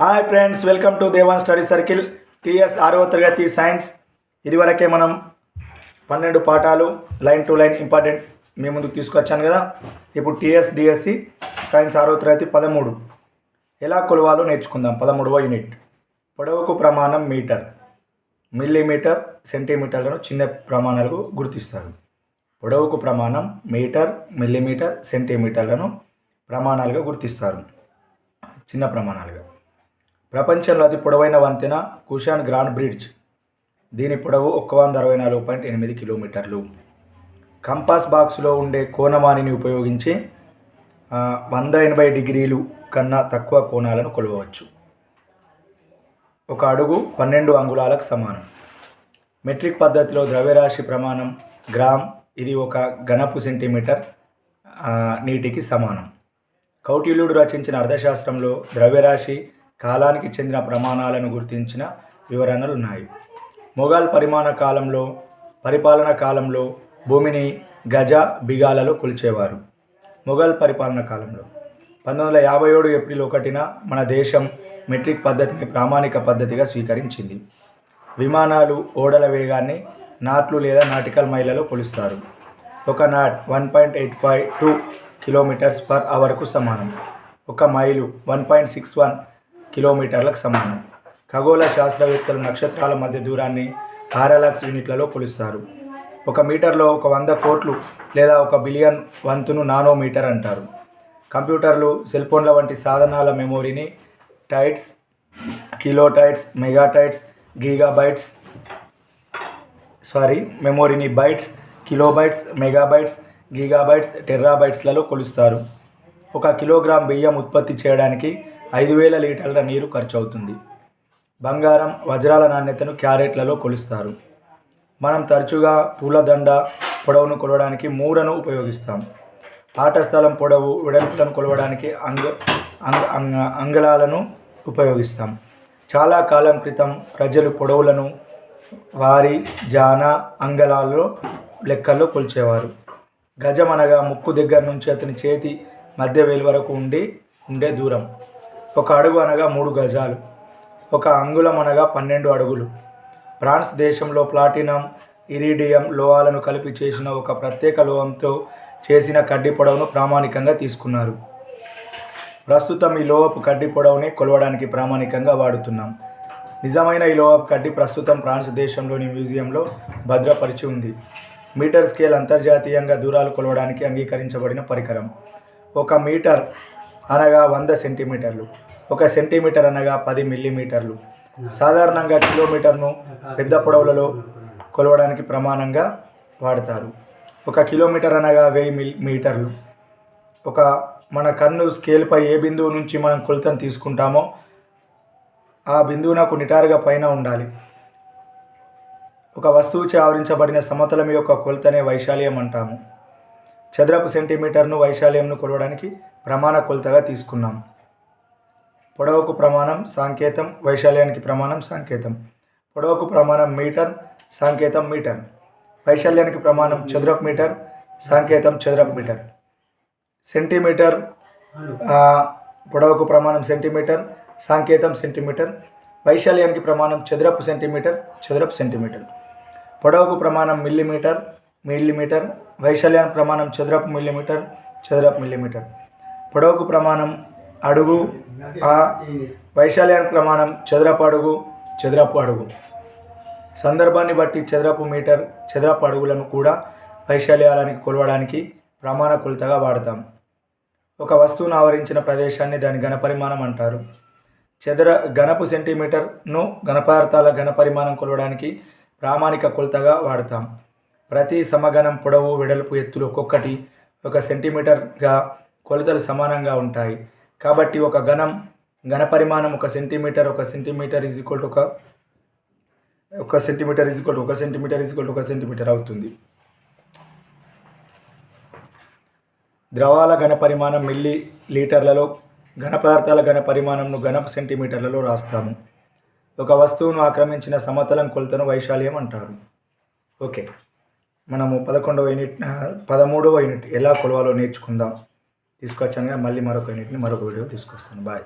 Hi friends welcome to Devan study circle TS ఆరవ తరగతి science ఇదివరకే మనం పన్నెండు పాఠాలు లైన్ టు లైన్ ఇంపార్టెంట్ మీ ముందుకు తీసుకొచ్చాను కదా. ఇప్పుడు టీఎస్ డిఎస్సి సైన్స్ ఆరవ తరగతి పదమూడు. ఎలా కొలవాలో నేర్చుకుందాం. పదమూడవ యూనిట్ పొడవుకు ప్రమాణం మీటర్. మిల్లీమీటర్ సెంటీమీటర్లను చిన్న ప్రమాణాలకు గుర్తిస్తారు. పొడవుకు ప్రమాణం మీటర్ మిల్లీమీటర్ సెంటీమీటర్లను ప్రమాణాలుగా గుర్తిస్తారు. చిన్న ప్రమాణాలుగా. ప్రపంచంలో అతి పొడవైన వంతెన కుషాన్ గ్రాండ్ బ్రిడ్జ్. దీని పొడవు ఒక్క వంద అరవై నాలుగు పాయింట్ ఎనిమిది కిలోమీటర్లు. కంపాస్ బాక్స్లో ఉండే కోణమానిని ఉపయోగించి వంద ఎనభై డిగ్రీలు కన్నా తక్కువ కోణాలను కొలవవచ్చు. ఒక అడుగు పన్నెండు అంగుళాలకు సమానం. మెట్రిక్ పద్ధతిలో ద్రవ్యరాశి ప్రమాణం గ్రామ్ ఇది ఒక ఘనపు సెంటీమీటర్ నీటికి సమానం. కౌటిల్యుడు రచించిన అర్థశాస్త్రంలో ద్రవ్యరాశి కాలానికి చెందిన ప్రమాణాలను గుర్తించిన వివరణలు ఉన్నాయి మొఘల్ పరిమాణ కాలంలో పరిపాలన కాలంలో భూమిని గజ బిగాలలో కొలిచేవారు. మొఘల్ పరిపాలన కాలంలో. పంతొమ్మిది వందల యాభై ఏడు ఏప్రిల్ ఒకటిన మన దేశం మెట్రిక్ పద్ధతిని ప్రామాణిక పద్ధతిగా స్వీకరించింది. విమానాలు ఓడల వేగాన్ని నాట్లు లేదా నాటికల్ మైళ్ళలో కొలుస్తారు. ఒక knot one point eight five two kilometres per అవర్కు సమానం. ఒక mile one point six one కిలోమీటర్లకు సమానం. ఖగోళ శాస్త్రవేత్తలు నక్షత్రాల మధ్య దూరాన్ని పారాలాక్స్ యూనిట్లలో కొలుస్తారు. ఒక మీటర్లో ఒక వంద కోట్లు లేదా ఒక బిలియన్ వంతును నానోమీటర్ అంటారు. కంప్యూటర్లు సెల్ ఫోన్ల వంటి సాధనాల మెమోరీని bytes kilobytes megabytes gigabytes sorry మెమోరీని bytes kilobytes megabytes gigabytes టెర్రాబైట్స్లలో కొలుస్తారు. ఒక కిలోగ్రామ్ బియ్యం ఉత్పత్తి చేయడానికి ఐదు వేల లీటర్ల నీరు ఖర్చు అవుతుంది బంగారం వజ్రాల నాణ్యతను క్యారెట్లలో కొలుస్తారు. మనం తరచుగా పూలదండ పొడవును కొలవడానికి మూరను ఉపయోగిస్తాం. ఆట స్థలం పొడవు వెడల్పులను కొలవడానికి అంగ అంగ అంగ అంగళాలను ఉపయోగిస్తాం. చాలా కాలం క్రితం ప్రజలు పొడవులను వారి జాన అంగళాల్లో లెక్కల్లో కొలిచేవారు. గజం అనగా ముక్కు దగ్గర నుంచి అతని చేతి మధ్య వేలు వరకు ఉండి ఉండే దూరం. ఒక అడుగు అనగా మూడు గజాలు ఒక అంగుళం అనగా పన్నెండు అడుగులు. ఫ్రాన్స్ దేశంలో ప్లాటినం ఇరిడియం లోహాలను కలిపి చేసిన ఒక ప్రత్యేక లోహంతో చేసిన కడ్డి పొడవును ప్రామాణికంగా తీసుకున్నారు. ప్రస్తుతం ఈ లోహపు కడ్డి పొడవుని కొలవడానికి ప్రామాణికంగా వాడుతున్నాం. నిజమైన ఈ లోహపు కడ్డీ ప్రస్తుతం ఫ్రాన్స్ దేశంలోని మ్యూజియంలో భద్రపరిచి ఉంది. మీటర్ స్కేల్ అంతర్జాతీయంగా దూరాలు కొలవడానికి అంగీకరించబడిన పరికరం. ఒక మీటర్ అనగా వంద సెంటీమీటర్లు. ఒక సెంటీమీటర్ అనగా పది మిల్లీమీటర్లు. సాధారణంగా కిలోమీటర్ను పెద్ద పొడవులలో కొలవడానికి ప్రమాణంగా వాడతారు. ఒక కిలోమీటర్ అనగా వెయ్యి మిల్ మీటర్లు. ఒక మన కన్ను స్కేల్పై ఏ బిందువు నుంచి మనం కొలతను తీసుకుంటామో ఆ బిందువు నాకు నిటారుగా పైన ఉండాలి. ఒక వస్తువుచే ఆవరించబడిన సమతలం యొక్క కొలతనే వైశాల్యం అంటాము. చదరపు సెంటీమీటర్ను వైశాల్యంను కొలవడానికి ప్రమాణ కొలతగా తీసుకున్నాం. పొడవుకు ప్రమాణం సాంకేతం వైశాల్యానికి ప్రమాణం సాంకేతం. పొడవుకు ప్రమాణం మీటర్ సాంకేతం మీటర్. వైశాల్యానికి ప్రమాణం చదరపు మీటర్ సాంకేతం చదరపు మీటర్. సెంటీమీటర్ పొడవకు పొడవుకు ప్రమాణం సెంటీమీటర్ సాంకేతం సెంటీమీటర్. వైశాల్యానికి ప్రమాణం చదరపు సెంటీమీటర్ చదరపు సెంటీమీటర్. పొడవుకు ప్రమాణం మిల్లీమీటర్ మిల్లీమీటర్ వైశాల్యం ప్రమాణం చదరపు మిల్లీమీటర్ చదరపు మిల్లీమీటర్. పొడవుకు ప్రమాణం అడుగు ఆ వైశాల్యానికి ప్రమాణం చదరపు అడుగు చదరపు అడుగు. సందర్భాన్ని బట్టి చదరపు మీటర్ చదరపు అడుగులను కూడా వైశాల్యాలను కొలవడానికి ప్రమాణ కొలతగా వాడతాం. ఒక వస్తువును ఆవరించిన ప్రదేశాన్ని దాని ఘనపరిమాణం అంటారు. చదర ఘనపు సెంటీమీటర్ను ఘనపదార్థాల ఘనపరిమాణం కొలవడానికి ప్రామాణిక కొలతగా వాడతాం. ప్రతి సమగణం పొడవు వెడల్పు ఎత్తులు ఒక్కొక్కటి ఒక సెంటీమీటర్గా కొలతలు సమానంగా ఉంటాయి. కాబట్టి ఒక ఘనం పరిమాణం ఒక సెంటీమీటర్ ఒక సెంటీమీటర్ ఈజ్ ఈక్వల్ టు ఒక ఒక సెంటీమీటర్ ఈజ్ ఈక్వల్ టు ఒక సెంటీమీటర్ ఈజ్ ఈక్వల్ టు ఒక సెంటీమీటర్ అవుతుంది. ద్రవాల ఘన పరిమాణం మిల్లీ లీటర్లలో ఘన పదార్థాల ఘన పరిమాణంను ఘనపు సెంటీమీటర్లలో రాస్తాము. ఒక వస్తువును ఆక్రమించిన సమతలం కొలతను వైశాల్యం అంటారు. ఓకే. మనము పదకొండవ యూనిట్ పదమూడవ యూనిట్ ఎలా కొలవాలో నేర్చుకుందాం. తీసుకొచ్చాను మళ్ళీ మరొక యూనిట్ని మరొక వీడియో తీసుకొస్తాను. బాయ్.